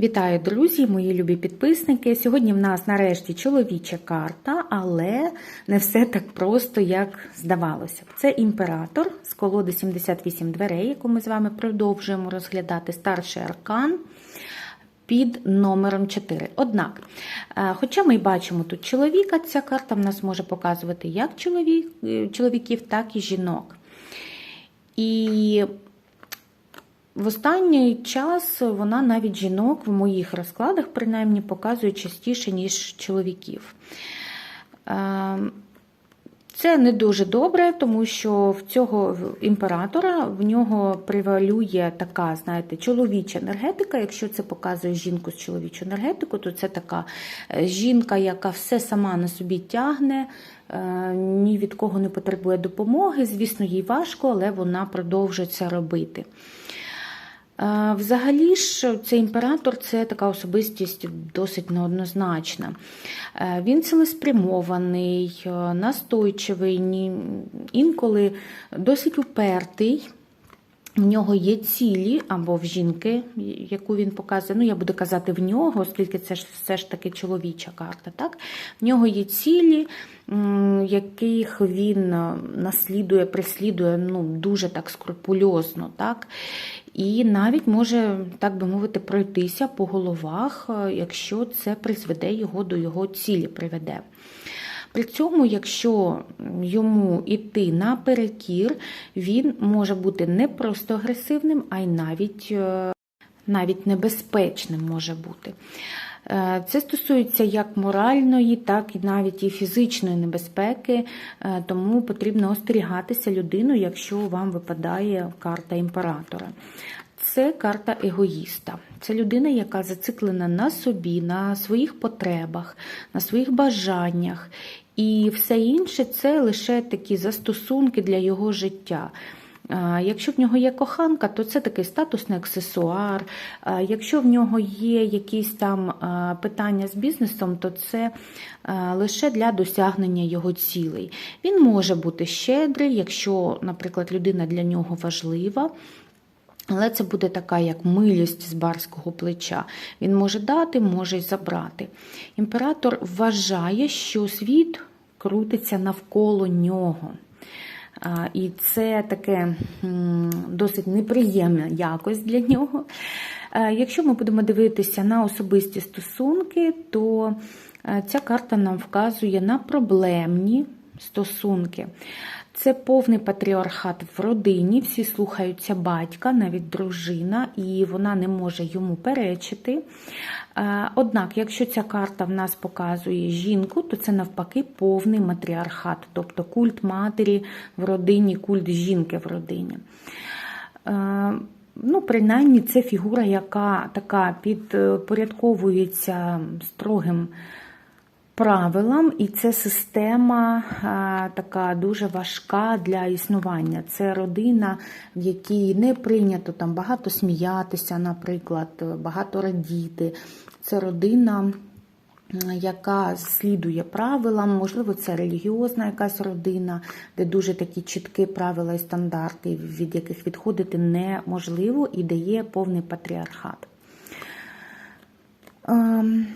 Вітаю, друзі, мої любі підписники. Сьогодні в нас нарешті чоловіча карта, але не все так просто, як здавалося. Це імператор з колоди 78 дверей, яку ми з вами продовжуємо розглядати старший аркан. Під номером 4. Однак, е, хоча ми бачимо тут чоловіка, ця карта в нас може показувати як чоловік, е, чоловіків, так і жінок. І в останній час вона навіть жінок в моїх розкладах, принаймні, показує частіше, ніж чоловіків. Е, Це не дуже добре, тому що в цього імператора в нього превалює така, знаєте, чоловіча енергетика. Якщо це показує жінку з чоловічою енергетикою, то це така е, жінка, яка все сама на собі тягне, е, ні від кого не потребує допомоги. Звісно, їй важко, але вона продовжує це робити. Взагалі ж, цей імператор це така особистість досить неоднозначна. Е, Він цілеспрямований, е, настойчивий, інколи досить упертий. В нього є цілі або в жінки, яку він показує. Ну, я буду казати в нього, оскільки це ж все ж таки чоловіча карта. Так? В нього є цілі, яких він е, наслідує, преслідує ну, дуже так скрупульозно. Так? І навіть може, так би мовити, пройтися по головах, е, якщо це призведе його до його цілі, приведе. При цьому, якщо йому йти наперекір, він може бути не просто агресивним, а й навіть, е, навіть небезпечним може бути. Е, Це стосується як моральної, так і навіть і фізичної небезпеки, е, тому потрібно остерігатися людину, якщо вам випадає карта імператора. Це карта егоїста. Це людина, яка зациклена на собі, на своїх потребах, на своїх бажаннях. І все інше це лише такі застосунки для його життя. Якщо в нього є коханка, то це такий статусний аксесуар. Якщо в нього є якісь там питання з бізнесом, то це лише для досягнення його цілей. Він може бути щедрий, якщо, наприклад, людина для нього важлива. Але це буде така, як милість з барського плеча. Він може дати, може й забрати. Імператор вважає, що світ крутиться навколо нього. І це таке досить неприємна якось для нього. Якщо ми будемо дивитися на особисті стосунки, то е, ця карта нам вказує на проблемні стосунки. Це повний патріархат в родині, всі слухаються батька, навіть дружина, і вона не може йому перечити. Е, Однак, якщо ця карта в нас показує жінку, то це навпаки повний матріархат, тобто культ матері в родині, культ жінки в родині. Е, Ну, принаймні, це фігура, яка така підпорядковується строгим правилам, і це система а, така дуже важка для існування. Це родина, в якій не прийнято там багато сміятися, наприклад, багато радіти. Це родина. Яка слідує правилам, можливо, це релігіозна якась родина, де дуже такі чіткі правила і стандарти, від яких відходити неможливо, і дає повний патріархат. Ем,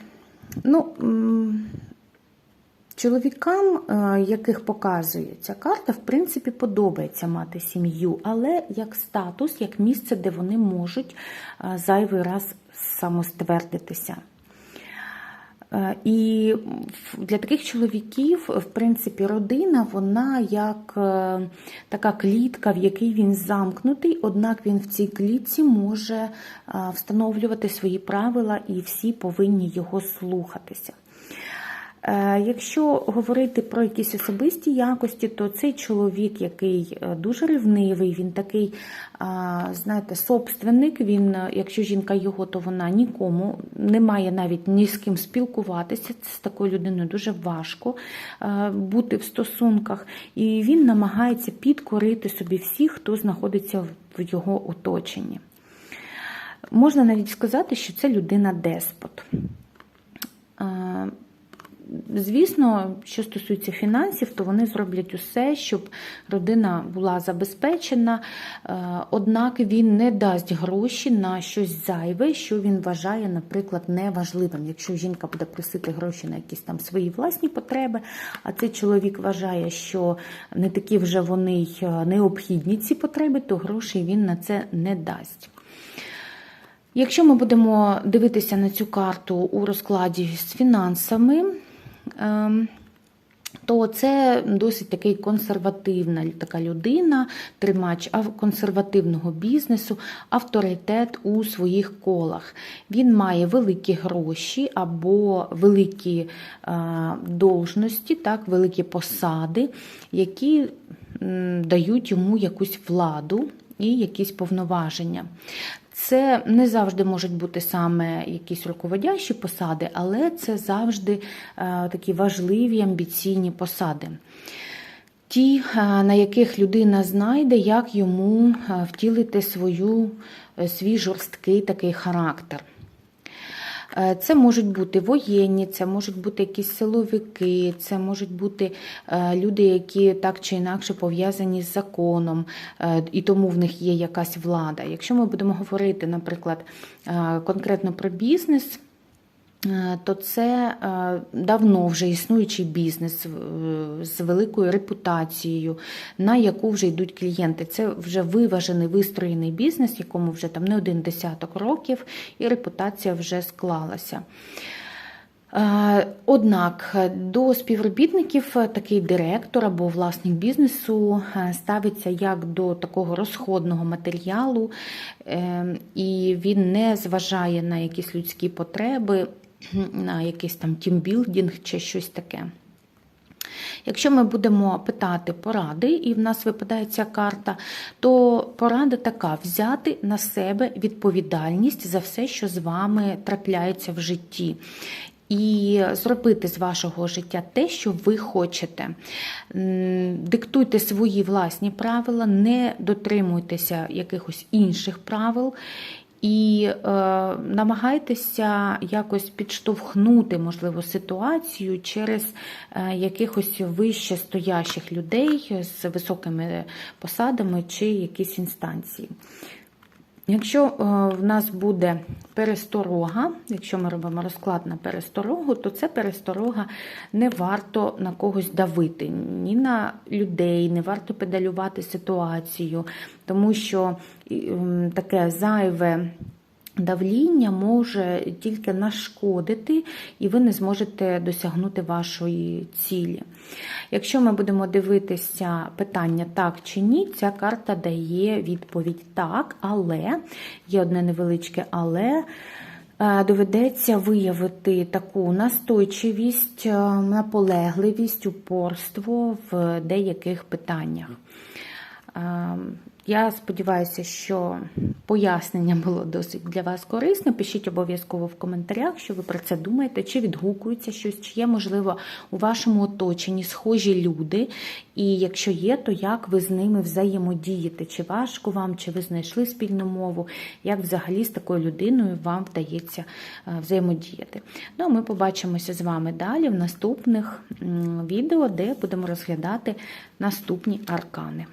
ну, Чоловікам, е, яких показує ця карта, в принципі, подобається мати сім'ю, але як статус, як місце, де вони можуть е, зайвий раз самоствердитися. Е, І для таких чоловіків, в принципі, родина, вона як така клітка, в якій він замкнутий, однак він в цій клітці може встановлювати свої правила, і всі повинні його слухатися. Е, Якщо говорити про якісь особисті якості, то цей чоловік, який е, дуже ревнивий, він такий, знаєте, собственник. Він, е, якщо жінка його, то вона нікому не має навіть ні з ким спілкуватися. З такою людиною дуже важко бути в стосунках, і він намагається підкорити собі всіх, хто знаходиться в його оточенні. Можна навіть сказати, що це людина деспот. Звісно, що стосується фінансів, то вони зроблять усе, щоб родина була забезпечена, е, однак він не дасть гроші на щось зайве, що він вважає, наприклад, неважливим. Якщо жінка буде просити гроші на якісь там свої власні потреби, а цей чоловік вважає, що не такі вже вони й е, необхідні ці потреби, то грошей він на це не дасть. Якщо ми будемо дивитися на цю карту у розкладі з фінансами, то це досить такий консервативна така людина, тримач консервативного бізнесу, авторитет у своїх колах. Він має великі гроші або великі е, должності, так, великі посади, які дають йому якусь владу і якісь повноваження. Це не завжди можуть бути саме якісь руководящі посади, але це завжди е, такі важливі амбіційні посади. Ті, е, на яких людина знайде, як йому е, втілити свою, свій жорсткий такий характер. Е, це можуть бути воєнні, це можуть бути якісь силовики, це можуть бути е, люди, які так чи інакше пов'язані з законом, е, і тому в них є якась влада. Якщо ми будемо говорити, наприклад, конкретно про бізнес. Е, то це е, давно вже існуючий бізнес е, з великою репутацією, на яку вже йдуть клієнти. Це вже виважений вистроєний бізнес, якому вже там не один десяток років, і репутація вже склалася. Однак до співробітників такий директор або власник бізнесу ставиться як до такого розходного матеріалу, і він не зважає на якісь людські потреби на якийсь там тімбілдінг чи щось таке. Якщо ми будемо питати поради, і в нас випадає ця карта, то порада така: взяти на себе відповідальність за все, що з вами трапляється в житті. І зробити з вашого життя те, що ви хочете. Диктуйте свої власні правила, не дотримуйтеся якихось інших правил і е, намагайтеся якось підштовхнути, можливо, ситуацію через е, якихось вище стоящих людей з високими посадами чи якісь інстанції. Якщо е, в нас буде пересторога, якщо ми робимо розклад на пересторогу, то це пересторога не варто на когось давити, ні на людей, не варто педалювати ситуацію, тому що таке зайве. Давління може тільки нашкодити, і ви не зможете досягнути вашої цілі. Якщо ми будемо дивитися питання так чи ні, ця карта дає відповідь так, але є одне невеличке але. Е, доведеться виявити таку настойчивість, е, наполегливість, упорство в деяких питаннях. Я сподіваюся, що пояснення було досить для вас корисне. Пишіть обов'язково в коментарях, що ви про це думаєте, чи відгукується щось, чи є, можливо, у вашому оточенні схожі люди. І якщо є, то як ви з ними взаємодієте? Чи важко вам, чи ви знайшли спільну мову, як взагалі з такою людиною вам вдається е, взаємодіяти? Ну, а ми побачимося з вами далі в наступних відео, де будемо розглядати наступні аркани.